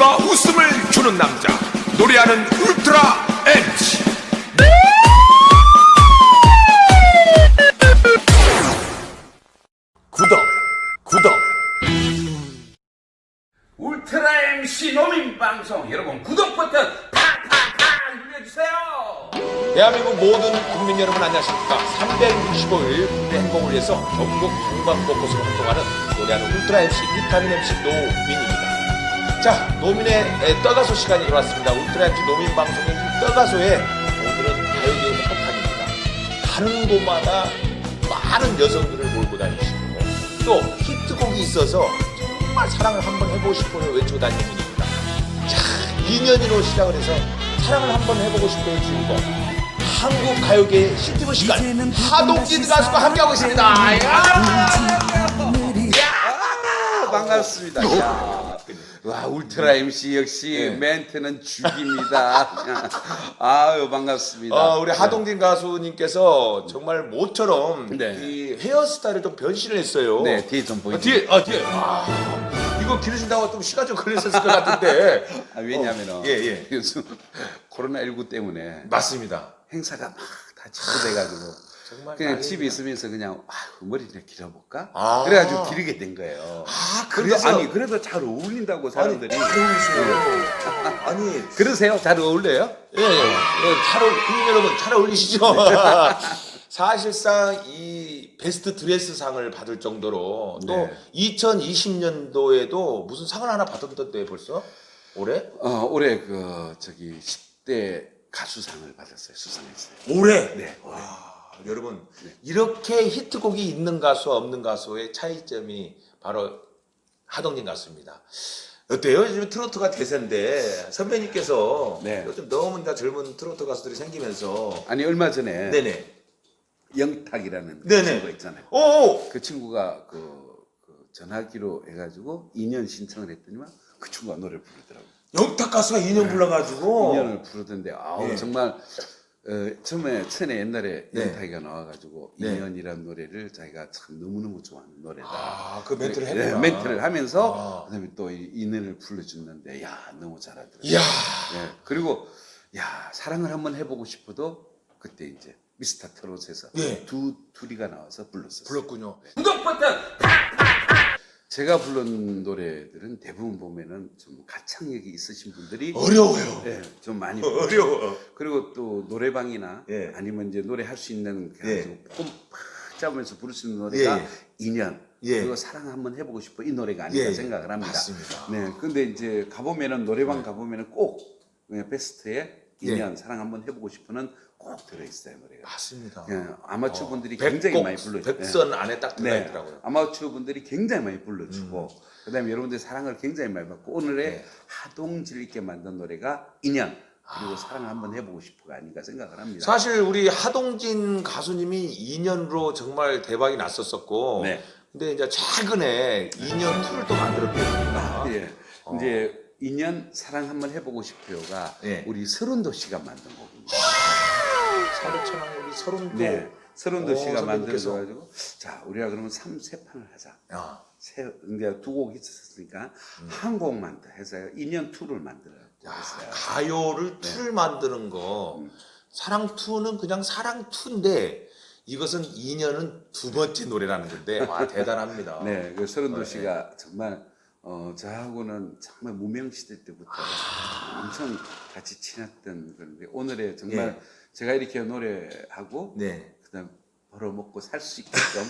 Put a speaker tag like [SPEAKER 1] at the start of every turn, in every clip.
[SPEAKER 1] 웃음과 웃음을 주는 남자 노래하는 울트라 MC
[SPEAKER 2] 구독, 구독.
[SPEAKER 3] 울트라 MC 노민 방송 여러분 구독 버튼 팍팍팍 눌러주세요.
[SPEAKER 2] 대한민국 모든 국민 여러분 안녕하십니까. 365일 국내 행복을 위해서 전국 방방곳곳으로 활동하는 노래하는 울트라 MC 비타민 MC 노민입니다. 자, 노민의 에, 떠가소 시간이 돌아왔습니다. 울트라 MC 노민 방송의 이 떠가소에 오늘은 가요계의 행복한입니다. 가는 곳마다 많은 여성들을 몰고 다니시고 또 히트곡이 있어서 정말 사랑을 한번 해보고 싶어요 외치고 다니는 분입니다. 자, 2년으로 시작을 해서 사랑을 한번 해보고 싶어요 주인공. 한국 가요계의 히트곡 시간 하동진 가수가 함께하고 있습니다. 야!
[SPEAKER 3] 반갑습니다. 야. 와 울트라 MC 역시
[SPEAKER 2] 네.
[SPEAKER 3] 멘트는 죽입니다. 아유 반갑습니다.
[SPEAKER 2] 어, 우리 하동진 가수님께서 정말 모처럼
[SPEAKER 3] 네.
[SPEAKER 2] 이 헤어스타일을 좀 변신을 했어요.
[SPEAKER 3] 네 뒤에 좀
[SPEAKER 2] 아,
[SPEAKER 3] 보이죠.
[SPEAKER 2] 뒤에, 아, 뒤에. 아, 이거 기르신다고 좀 시간 좀 걸렸을 것 같은데.
[SPEAKER 3] 아, 왜냐면은
[SPEAKER 2] 어, 예, 예.
[SPEAKER 3] 요즘 코로나 19 때문에
[SPEAKER 2] 맞습니다.
[SPEAKER 3] 행사가 막 다 취소돼가지고
[SPEAKER 2] 정말
[SPEAKER 3] 그냥. 집에 있으면서 그냥 아유, 머리를 길어볼까?
[SPEAKER 2] 아.
[SPEAKER 3] 그래가지고 기르게 된 거예요.
[SPEAKER 2] 아,
[SPEAKER 3] 그래,
[SPEAKER 2] 그래서
[SPEAKER 3] 아니 그래도 잘 어울린다고 사람들이
[SPEAKER 2] 아니, 어울리세요. 아니,
[SPEAKER 3] 그러세요? 잘 어울려요?
[SPEAKER 2] 예, 예. 예, 잘 어울, 국민 여러분, 잘 어울리시죠? 사실상 이 베스트 드레스 상을 받을 정도로 또
[SPEAKER 3] 네.
[SPEAKER 2] 2020년도에도 무슨 상을 하나 받았던데 벌써? 올해?
[SPEAKER 3] 어, 올해 그 저기 10대 가수상을 받았어요. 수상했어요.
[SPEAKER 2] 올해?
[SPEAKER 3] 네.
[SPEAKER 2] 와, 여러분, 이렇게 히트곡이 있는 가수와 없는 가수의 차이점이 바로 하동진 가수입니다. 어때요? 요즘 트로트가 대세인데 선배님께서
[SPEAKER 3] 네.
[SPEAKER 2] 요즘 너무 다 젊은 트로트 가수들이 생기면서
[SPEAKER 3] 아니 얼마 전에
[SPEAKER 2] 네네.
[SPEAKER 3] 영탁이라는 그
[SPEAKER 2] 네네.
[SPEAKER 3] 친구가 있잖아요.
[SPEAKER 2] 오!
[SPEAKER 3] 그 친구가 그, 그 전화기로 해가지고 2년 신청을 했더니만 그 친구가 노래를 부르더라고요.
[SPEAKER 2] 영탁 가수가 2년 불러가지고
[SPEAKER 3] 2년을 부르던데 아우
[SPEAKER 2] 네.
[SPEAKER 3] 정말 어, 처음에 전에 옛날에
[SPEAKER 2] 네.
[SPEAKER 3] 영탁이가 나와가지고
[SPEAKER 2] 네.
[SPEAKER 3] 2년이라는 노래를 자기가 참 너무너무 좋아하는 노래다.
[SPEAKER 2] 아, 그 멘트를
[SPEAKER 3] 네,
[SPEAKER 2] 했구나.
[SPEAKER 3] 멘트를 하면서
[SPEAKER 2] 아.
[SPEAKER 3] 그다음에 또 이 인연을 불러줬는데 야 너무 잘하더라고요.
[SPEAKER 2] 이야.
[SPEAKER 3] 네, 그리고 야 사랑을 한번 해보고 싶어도 그때 이제 미스터 트롯에서
[SPEAKER 2] 예.
[SPEAKER 3] 두 둘이가 나와서 불렀었어요.
[SPEAKER 2] 불렀군요.
[SPEAKER 3] 구독 버튼 제가 부른 노래들은 대부분 보면은 좀 가창력이 있으신 분들이
[SPEAKER 2] 어려워요.
[SPEAKER 3] 네, 좀 많이 부르죠.
[SPEAKER 2] 어려워.
[SPEAKER 3] 그리고 또 노래방이나
[SPEAKER 2] 예.
[SPEAKER 3] 아니면 이제 노래할 수 있는
[SPEAKER 2] 예.
[SPEAKER 3] 그냥 폼팍 잡으면서 부를 수 있는 노래가
[SPEAKER 2] 예, 예.
[SPEAKER 3] 인연
[SPEAKER 2] 예.
[SPEAKER 3] 그리고 사랑 한번 해보고 싶어 이 노래가 아닐까
[SPEAKER 2] 예, 예.
[SPEAKER 3] 생각을 합니다.
[SPEAKER 2] 맞습니다.
[SPEAKER 3] 네, 근데 이제 가보면은 노래방 가보면은 꼭 그냥 베스트에
[SPEAKER 2] 예.
[SPEAKER 3] 인연 사랑 한번 해보고 싶어는 꼭 들어있어요 노래가.
[SPEAKER 2] 맞습니다.
[SPEAKER 3] 예, 아마추어 분들이
[SPEAKER 2] 백
[SPEAKER 3] 굉장히
[SPEAKER 2] 곡,
[SPEAKER 3] 많이 불러요.
[SPEAKER 2] 백선 안에 딱
[SPEAKER 3] 네.
[SPEAKER 2] 들어 있더라고요. 음.
[SPEAKER 3] 아마추어 분들이 굉장히 많이 불러주고 그다음에 여러분들 사랑을 굉장히 많이 받고 오늘의
[SPEAKER 2] 네.
[SPEAKER 3] 하동질 있게 만든 노래가 인연 그리고 사랑 한번 해보고 싶어가 아닌가 생각을 합니다.
[SPEAKER 2] 사실 우리 하동진 가수님이 2년으로 정말 대박이 났었었고
[SPEAKER 3] 네.
[SPEAKER 2] 근데 이제 최근에 2년 2를 또 만들었거든요.
[SPEAKER 3] 예, 이제 인연 사랑 한번 해보고 싶어요가
[SPEAKER 2] 예.
[SPEAKER 3] 우리 서른도 씨가 만든 곡입니다.
[SPEAKER 2] 사르천왕 우리 서른도
[SPEAKER 3] 네, 서른도
[SPEAKER 2] 오,
[SPEAKER 3] 씨가
[SPEAKER 2] 선배님께서.
[SPEAKER 3] 만들어가지고 자 우리가 그러면 3세판을 하자.
[SPEAKER 2] 야,
[SPEAKER 3] 세, 이제 두곡 있었으니까 한 곡만 더 해서 인연 2를 만들어요.
[SPEAKER 2] 야. 가요를
[SPEAKER 3] 네.
[SPEAKER 2] 2를 만드는 거
[SPEAKER 3] 음.
[SPEAKER 2] 사랑 2는 그냥 사랑 2인데 이것은 2년은 두 번째 노래라는 건데 와 대단합니다.
[SPEAKER 3] 네, 그 서른도
[SPEAKER 2] 네.
[SPEAKER 3] 씨가 정말 어, 저하고는 정말 무명 시대 때부터 엄청 같이 친했던 그런데 오늘의 정말
[SPEAKER 2] 예.
[SPEAKER 3] 제가 이렇게 노래하고
[SPEAKER 2] 네.
[SPEAKER 3] 그다음 벌어 먹고 살 수 있게끔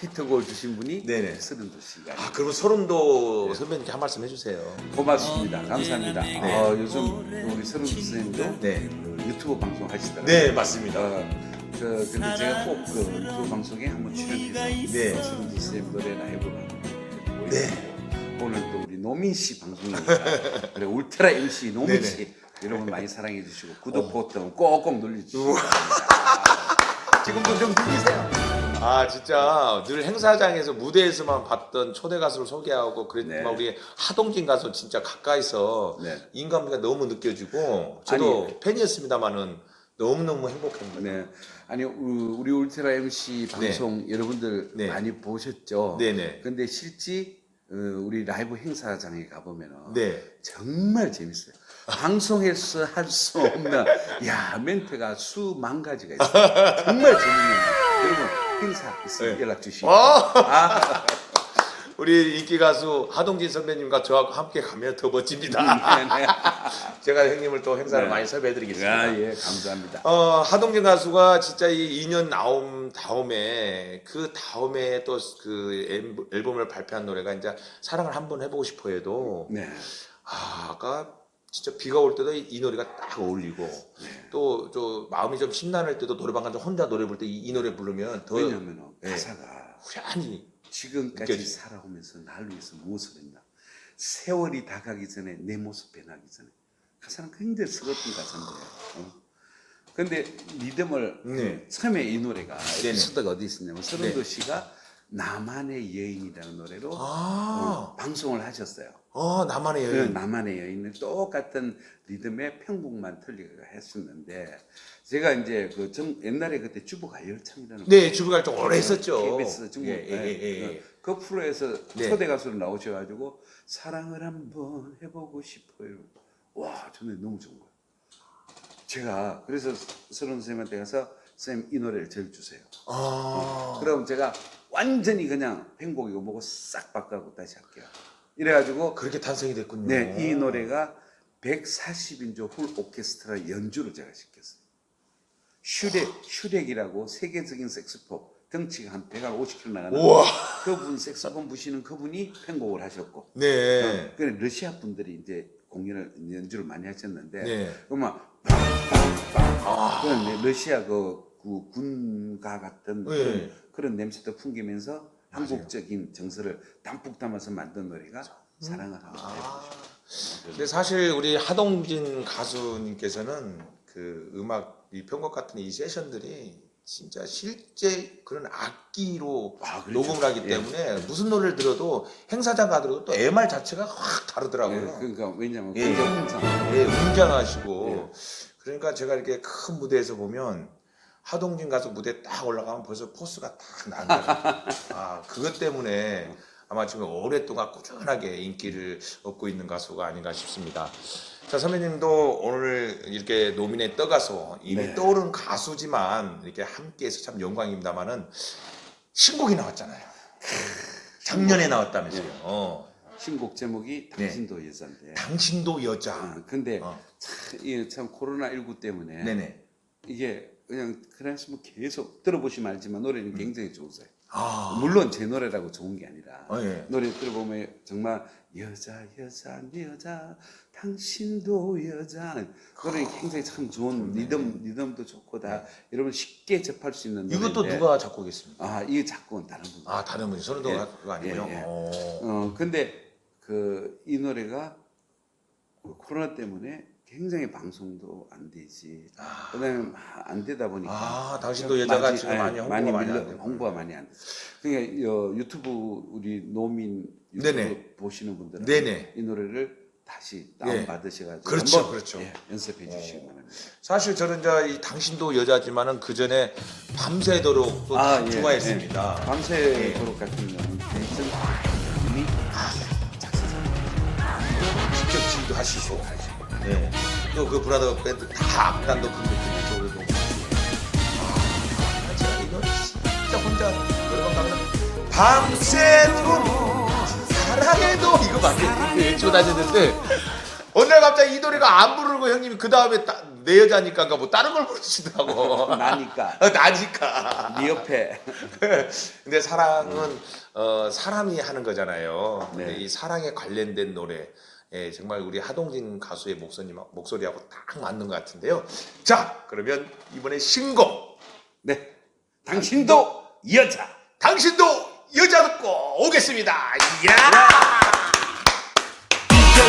[SPEAKER 3] 히트곡을 주신 분이
[SPEAKER 2] 네네.
[SPEAKER 3] 서른도 씨가
[SPEAKER 2] 아 그러면 서른도
[SPEAKER 3] 네.
[SPEAKER 2] 선배님께 한 말씀 해주세요.
[SPEAKER 3] 고맙습니다. 감사합니다. 어, 요즘 또 우리 서른도 선생님도
[SPEAKER 2] 네.
[SPEAKER 3] 그 유튜브 방송 하시더라고요.
[SPEAKER 2] 네 맞습니다.
[SPEAKER 3] 어, 그, 근데 제가 꼭그 유튜브 방송에 한번 출연해서
[SPEAKER 2] 네.
[SPEAKER 3] 서른도 선생님 노래 라이브를 한번
[SPEAKER 2] 네.
[SPEAKER 3] 오늘 또 우리 노민 씨 방송이니까 그래 울트라 MC 노민
[SPEAKER 2] 네네. 어.
[SPEAKER 3] 씨 여러분 많이 사랑해 주시고 구독 버튼 꼭꼭 눌러주시고.
[SPEAKER 2] 지금도 좀 들리세요? 아 진짜 늘 행사장에서 무대에서만 봤던 초대 가수를 소개하고 그랬지만
[SPEAKER 3] 네.
[SPEAKER 2] 우리 하동진 가수 진짜 가까이서
[SPEAKER 3] 네.
[SPEAKER 2] 인간미가 너무 느껴지고 저도 팬이었습니다만은 너무 너무 행복합니다.
[SPEAKER 3] 네. 아니 우- 우리 울트라 MC 방송 여러분들
[SPEAKER 2] 네.
[SPEAKER 3] 많이 보셨죠?
[SPEAKER 2] 네네.
[SPEAKER 3] 근데 실제 어, 우리 라이브 행사장에 가보면은
[SPEAKER 2] 네.
[SPEAKER 3] 정말 재밌어요. 방송에서 할 수 없는 야 멘트가 수만 가지가 있어요. 정말 재밌는 여러분 행사 있으면
[SPEAKER 2] 네.
[SPEAKER 3] 연락 주시고
[SPEAKER 2] 아! 우리 인기 가수 하동진 선배님과 저하고 함께 가면 더 멋집니다.
[SPEAKER 3] 네,
[SPEAKER 2] 제가 형님을 또 행사를
[SPEAKER 3] 네.
[SPEAKER 2] 많이 섭외해드리겠습니다.
[SPEAKER 3] 아 예 감사합니다.
[SPEAKER 2] 어, 하동진 가수가 진짜 이 2년 나옴 다음에 그 다음에 또 그 앨범을 발표한 노래가 이제 사랑을 한번 해보고 싶어 해도
[SPEAKER 3] 네.
[SPEAKER 2] 아, 아까 진짜 비가 올 때도 이, 이 노래가 딱 어울리고
[SPEAKER 3] 네.
[SPEAKER 2] 또저 마음이 좀 심란할 때도 노래방 가서 혼자 노래 부를 때이 노래 부르면 더
[SPEAKER 3] 왜냐면
[SPEAKER 2] 네.
[SPEAKER 3] 가사가
[SPEAKER 2] 후련히
[SPEAKER 3] 지금까지
[SPEAKER 2] 느껴지죠.
[SPEAKER 3] 살아오면서 날 위해서 무엇을 했나 세월이 다 가기 전에 내 모습 변하기 전에 가사는 굉장히 서글픈 가사인데요. 어. 근데 리듬을
[SPEAKER 2] 네.
[SPEAKER 3] 처음에 이 노래가
[SPEAKER 2] 네네.
[SPEAKER 3] 에피소드가 어디 있었냐면 서른도
[SPEAKER 2] 네.
[SPEAKER 3] 씨가 나만의 여인이라는 노래로
[SPEAKER 2] 아,
[SPEAKER 3] 어, 방송을 하셨어요.
[SPEAKER 2] 어, 나만의
[SPEAKER 3] 그
[SPEAKER 2] 여인.
[SPEAKER 3] 나만의 여인은 똑같은 리듬의 편곡만 틀리게 했었는데 제가 이제 그 정, 옛날에 그때 주부 가열창이라는
[SPEAKER 2] 네, 주부가 좀 오래 했었죠.
[SPEAKER 3] KBS 중국
[SPEAKER 2] 예, 예, 예, 예.
[SPEAKER 3] 그, 그 프로에서
[SPEAKER 2] 네.
[SPEAKER 3] 초대 가수로 나오셔가지고 사랑을 한번 해보고 싶어요. 와, 저는 너무 좋은 거예요. 제가 그래서 서른 선생님한테 가서 선생님 이 노래를 제일 주세요.
[SPEAKER 2] 아,
[SPEAKER 3] 그럼 제가 완전히 그냥 편곡이고 뭐고 싹 바꿔고 다시 할게요. 이래가지고
[SPEAKER 2] 그렇게 탄생이 됐군요.
[SPEAKER 3] 네, 이 노래가 140인조 훌 오케스트라 연주로 제가 시켰어요. 슈렉, 슈렉이라고 세계적인 색스폰, 덩치가 한 150kg 나가는
[SPEAKER 2] 우와.
[SPEAKER 3] 그분 색스폰 부시는 그분이 편곡을 하셨고,
[SPEAKER 2] 네.
[SPEAKER 3] 그 러시아 분들이 이제 공연을 연주를 많이 하셨는데,
[SPEAKER 2] 네.
[SPEAKER 3] 그막
[SPEAKER 2] 아,
[SPEAKER 3] 그런 러시아 그, 그 군가 같은
[SPEAKER 2] 네.
[SPEAKER 3] 그런, 냄새도 풍기면서 한국적인 정서를 담뿍 담아서 만든 노래가 사랑을 하고
[SPEAKER 2] 아. 근데 사실 우리 하동진 가수님께서는 그 음악 이 편곡 같은 이 세션들이 진짜 실제 그런 악기로
[SPEAKER 3] 아, 그렇죠.
[SPEAKER 2] 녹음을 하기
[SPEAKER 3] 예.
[SPEAKER 2] 때문에 무슨 노래를 들어도 행사장 가더라도 또 MR 자체가 확
[SPEAKER 3] 예,
[SPEAKER 2] 다르더라고요.
[SPEAKER 3] 그러니까 왜냐면
[SPEAKER 2] 예.
[SPEAKER 3] 굉장히 흥상.
[SPEAKER 2] 예, 웅장하시고 그러니까 제가 이렇게 큰 무대에서 보면 하동진 가수 무대 딱 올라가면 벌써 포스가 딱 나는 거예요. 아 그것 때문에 아마 지금 오랫동안 꾸준하게 인기를 얻고 있는 가수가 아닌가 싶습니다. 자 선배님도 오늘 이렇게 노민에 떠가서 이미
[SPEAKER 3] 네.
[SPEAKER 2] 떠오른 가수지만 이렇게 함께해서 참 영광입니다만은 신곡이 나왔잖아요. 작년에 나왔다면서요.
[SPEAKER 3] 네.
[SPEAKER 2] 어,
[SPEAKER 3] 신곡 제목이 당신도 여자인데.
[SPEAKER 2] 당신도 여자.
[SPEAKER 3] 아, 근데
[SPEAKER 2] 어.
[SPEAKER 3] 참, 이참 코로나 19 때문에
[SPEAKER 2] 네네.
[SPEAKER 3] 이게 그냥 그래서 뭐 계속 들어보시면 알지만 노래는 굉장히 좋으세요.
[SPEAKER 2] 아.
[SPEAKER 3] 물론 제 노래라고 좋은 게 아니라
[SPEAKER 2] 어, 예.
[SPEAKER 3] 노래 들어보면 정말 여자 여자 여자 당신도 여자 노래 굉장히 참 좋은 리듬 리듬도 좋고 다 여러분 쉽게 접할 수 있는 노래인데
[SPEAKER 2] 이것도 누가 작곡했습니까?
[SPEAKER 3] 아 이게 작곡은 다른 분.
[SPEAKER 2] 아 다른 분이 손은동
[SPEAKER 3] 예.
[SPEAKER 2] 아니고요.
[SPEAKER 3] 예, 예.
[SPEAKER 2] 어.
[SPEAKER 3] 어 근데 그 이 노래가 그 코로나 때문에 굉장히 방송도 안 되지.
[SPEAKER 2] 아.
[SPEAKER 3] 그다음에 막안 되다 보니까
[SPEAKER 2] 아, 당신도 여자가 지금 많이 홍보가 많이
[SPEAKER 3] 밀려-
[SPEAKER 2] 안 되고.
[SPEAKER 3] 홍보가 많이 안 돼. 그러니까 어, 유튜브 우리 노민 유튜브
[SPEAKER 2] 네네.
[SPEAKER 3] 보시는 분들은
[SPEAKER 2] 네네.
[SPEAKER 3] 이 노래를 다시
[SPEAKER 2] 예.
[SPEAKER 3] 다운 받으셔가지고
[SPEAKER 2] 그렇죠,
[SPEAKER 3] 한번,
[SPEAKER 2] 그렇죠.
[SPEAKER 3] 예, 연습해 주시기 바랍니다.
[SPEAKER 2] 사실 저는 이제 이 당신도 여자지만은 그 전에 밤새도록 또
[SPEAKER 3] 아, 예,
[SPEAKER 2] 좋아했습니다.
[SPEAKER 3] 밤새도록 같은 경우는 이미
[SPEAKER 2] 직접 지휘도 하시고. 네. 또그 브라더 밴드 다 악단도 그 느낌이 좋고. 아, 제가 이 노래 진짜 혼자 노래방 가면 밤새도록 사랑해도 이거밖에 외치고 다녔는데 어느 날 갑자기 이 노래가 안 부르고 형님이 그 다음에 내 여자니까 뭐 다른 걸 부르시더라고.
[SPEAKER 3] 나니까
[SPEAKER 2] 어, 나니까.
[SPEAKER 3] 네 옆에
[SPEAKER 2] 근데 사랑은 어, 사람이 하는 거잖아요. 근데
[SPEAKER 3] 네.
[SPEAKER 2] 이 사랑에 관련된 노래. 예, 정말 우리 하동진 가수의 목소리, 목소리하고 딱 맞는 것 같은데요. 자, 그러면 이번에 신곡.
[SPEAKER 3] 네 당신도 여자.
[SPEAKER 2] 당신도 여자 듣고 오겠습니다. 이야!
[SPEAKER 4] DJ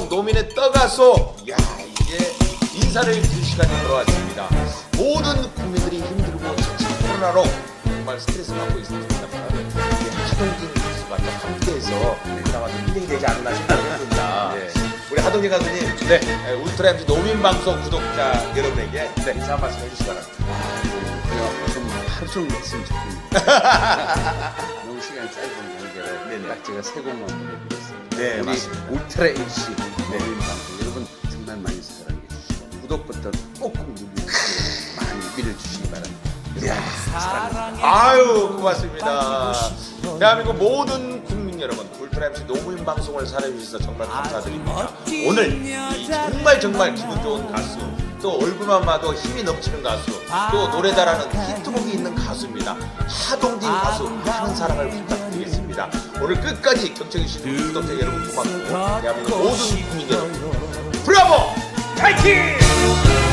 [SPEAKER 2] 방송 노민의 떠가서 야 이제 인사를 드릴 시간이 돌아왔습니다. 모든 국민들이 힘들고 지친 코로나로 정말 스트레스 받고 있습니다만 하동진 가수가 또 함께해서 그나마 좀 힐링이 되지 않나 생각합니다.
[SPEAKER 3] 네.
[SPEAKER 2] 우리 하동진 가수님, 네 에, 울트라 MC 노민 방송 구독자 여러분에게 네, 인사 한 말씀 해주시기 바랍니다.
[SPEAKER 3] 그래 종일 했으면 좋겠네요. 너무 시간이 짧은 관계로 딱 제가 세 곡만 보내드리겠습니다.
[SPEAKER 2] 네,
[SPEAKER 3] 우리
[SPEAKER 2] 맞습니다.
[SPEAKER 3] 울트라 MC 노인 방송 여러분 정말 많이 사랑해 주시고 구독부터 꼭꼭 눌러주시고 많이 밀어주시기 바랍니다. 여러분 사랑합니다.
[SPEAKER 2] 아유 고맙습니다. 대한민국 모든 국민 여러분 울트라 MC 노무인 방송을 사랑해 주셔서 정말 감사드립니다. 오늘 이 정말 정말 기분 좋은 가수 또 얼굴만 봐도 힘이 넘치는 가수 또 노래 잘하는 히트곡이 있는 가수입니다. 하동진 가수 많은 사랑을 부탁드리겠습니다. 오늘 끝까지 경청해주신 구독자 여러분 고맙고 대한민국 모든 국민 여러분 브라보 파이팅!